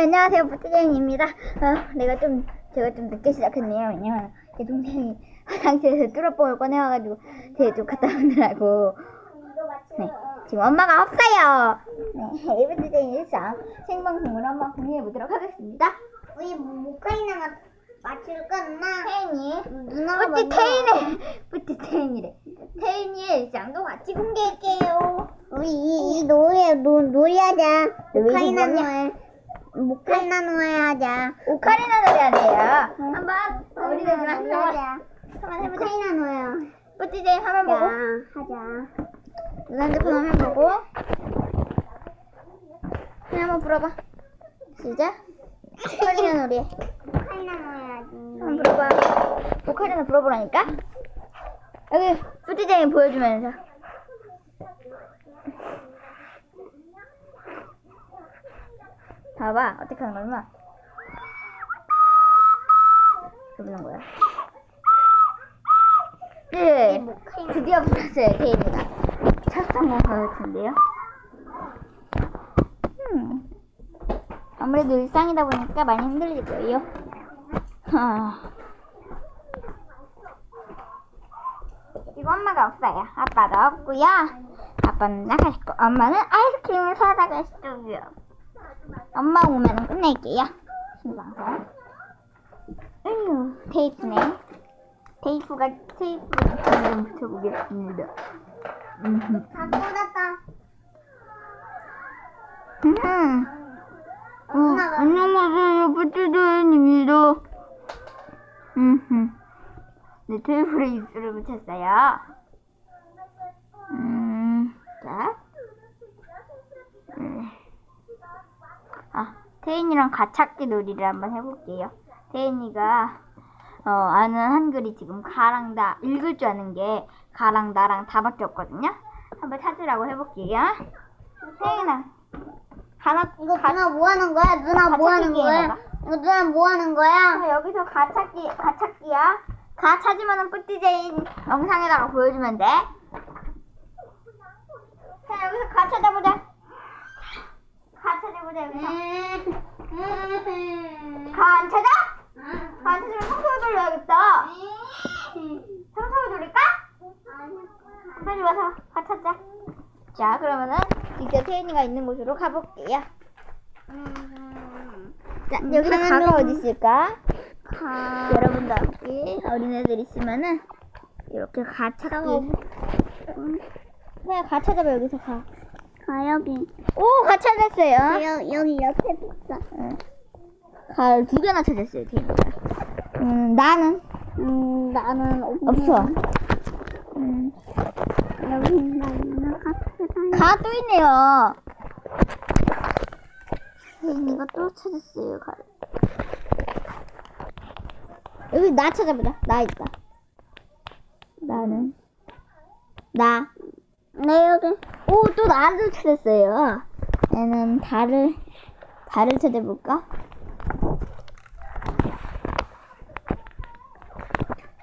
네, 안녕하세요. 부트제인입니다. 어, 내가 좀, 제가 좀 늦게 시작했네요. 왜냐면, 제 동생이 화장실에서 뚜러뽕을 꺼내와가지고, 제가 좀 갖다 놓느라고. 네, 지금 엄마가 없어요. 네, 부트제인 일상 생방송으로 한번 공유해보도록 하겠습니다. 우리 목걸이나 맞출 건나 태인이, 누나가 뿌띠 태인의, 뿌띠 태인이래. 태인이의 일상도 같이 공개할게요. 우리 이, 이 노래 노, 놀이하자 뭐냐? 노래 목걸이나 노래 하자 오카리나 노래 하네요. 한번, 어린애들 한번, 하자 한번 해보자. 목걸이나 노래 뿌띠제인 화면 보고. 하자. 누나 핸드폰 화면 보고. 그냥 한번 불어봐. 시작 오카리나 놀이 목걸이나 노래 하지. 한번 불어봐. 오카리나 불어보라니까? 여기 뿌띠쟁이 보여주면서 봐봐. 어떻게 하는 이렇게 부는 거야. 네 드디어 불었어요 태인이가. 첫 성공 같은데요? 음. 아무래도 일상이다 보니까 많이 힘들릴 거예요. 하. 이거 엄마가 없어요. 아빠도 없고요. 아빠는 나가시고 엄마는 아이스크림을 사다 가시고요 엄마 오면은 끝낼게요 신방송 으유 테이프네 테이프가 테이프를 좀 붙여보겠습니다. 다 쏟았다 음. 어, 안녕하세요, 부츠도현입니다. 음, 네, 테이블에 입술을 붙였어요. 음, 자. 음. 아, 태인이랑 가찾기 놀이를 한번 해볼게요. 태인이가, 어, 아는 한글이 지금 가랑 다, 읽을 줄 아는 게 가랑 나랑 다밖에 없거든요. 한번 찾으라고 해볼게요. 태인아, 하나, 이거 누나 뭐 하는 거야? 누나 뭐 하는 가찾기 거야? 해봐. 이거 누나 뭐 하는 거야? 자, 여기서 가 찾기, 가 찾기야. 가 찾으면은 뿌띠제인 영상에다가 보여주면 돼. 자, 여기서 가 찾아보자. 가 찾아보자, 여기서. 가안 찾아? 가안 찾으면 청소기 돌려야겠다. 청소기 돌릴까? 빨리 와서 가 찾자. 자, 그러면은 이제 태인이가 있는 곳으로 가볼게요. 자, 여기서 가가 어디 있을까? 가 여러분도 함께 어린애들 있으면은 이렇게 가 찾기 그냥 가 찾아봐 여기서 가. 가 여기 오, 가 찾았어요. 여, 여기 옆에 있어 응. 가두 개나 찾았어요, 테이블. 음, 나는 음 나는 없어. 음, 여기 나는 카페다 가 또 있네요. 혜인이가 또 찾았어요, 가. 여기 나 찾아보자. 나 있다. 나는 나. 네 여기 오, 또 나를 찾았어요. 얘는 달을, 달을 찾아볼까?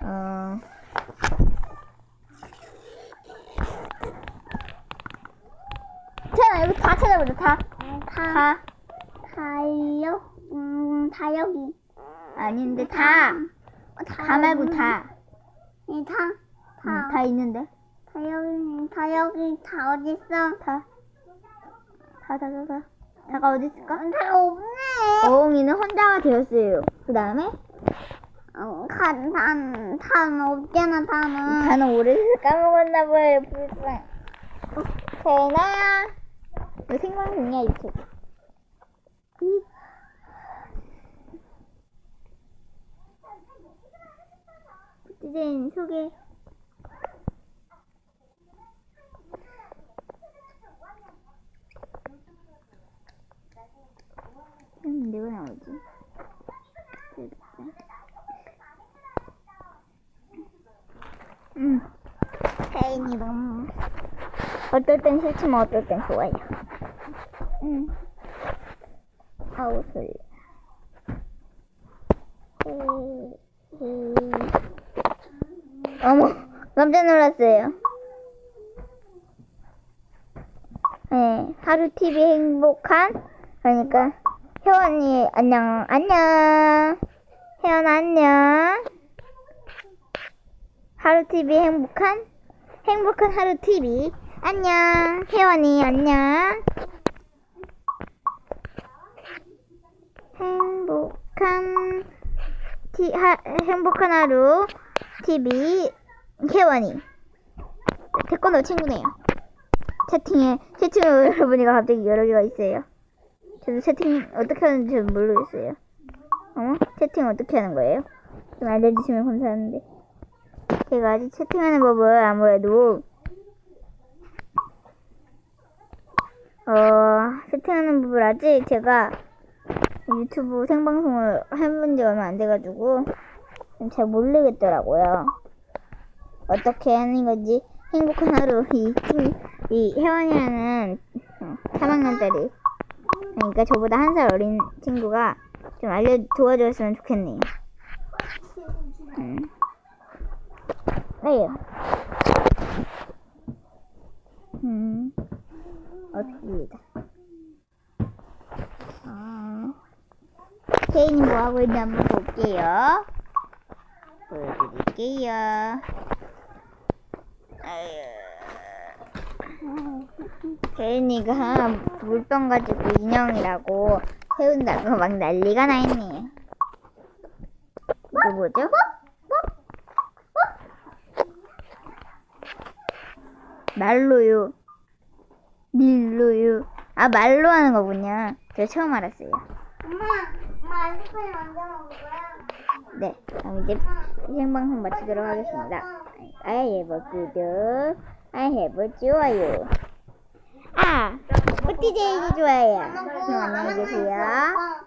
어, 자, 여기 다 찾아보자, 다. 다 다. 다요 음 다 여기 아닌데, 다. 어, 다 말고 다. 이다 응, 다 있는데. 다 여기 다 여기 다 어디 있어 다. 다, 다, 다, 다. 다가 어디 있을까? 다 없네 어흥이는 혼자가 되었어요. 그 다음에? 어, 간, 단, 단 없잖아, 단은. 나는 오래돼서 까먹었나 봐요, 불쌍. 세나야. 이거 생방송이야, 유튜브. 이. 디제인 소개. 음, 내가 나오지? 음. 태인이 너무 어떨 땐 싫지만 어떨 땐 좋아요. 응. 아우 설레. 어머 깜짝 놀랐어요. 네 하루 TV 행복한 그러니까 혜원이 안녕 안녕. 혜원 안녕. 하루 TV 행복한 행복한 하루 TV 안녕 혜원이 안녕. 행복한 티, 하, 행복한 하루 TV 혜원이 태권도 친구네요. 채팅에 채팅에 여러분이가 갑자기 여러 개가 있어요 저도 채팅 어떻게 하는지 잘 모르겠어요 어? 채팅 어떻게 하는 거예요? 좀 알려주시면 감사한데 제가 아직 채팅하는 법을 아무래도 어 채팅하는 법을 아직 제가 유튜브 생방송을 해본 지 얼마 안 돼가지고 좀잘 모르겠더라고요 어떻게 하는 건지 행복한 하루 이, 친- 이 혜원이라는 어, 3학년짜리 그러니까 저보다 한 살 어린 친구가 좀 알려 도와줬으면 좋겠네요. 음. 네요. 음. 어떻게 아. 케인이 뭐 하고 있는지 한번 볼게요. 보여드릴게요. 아유. 케인이가 물병 가지고 인형이라고 세운다고 막 난리가 나 있네요. 이게 뭐죠? 말로요. 밀로요. 아 말로 하는 거군요. 제가 처음 알았어요. 엄마, 엄마 아이스크림 먹을 거야? 네, 그럼 이제 생방송 마치도록 하겠습니다. Have a good, I have 좋아요. 아, 뿌띠제이지 좋아요. 안녕히 계세요. 어.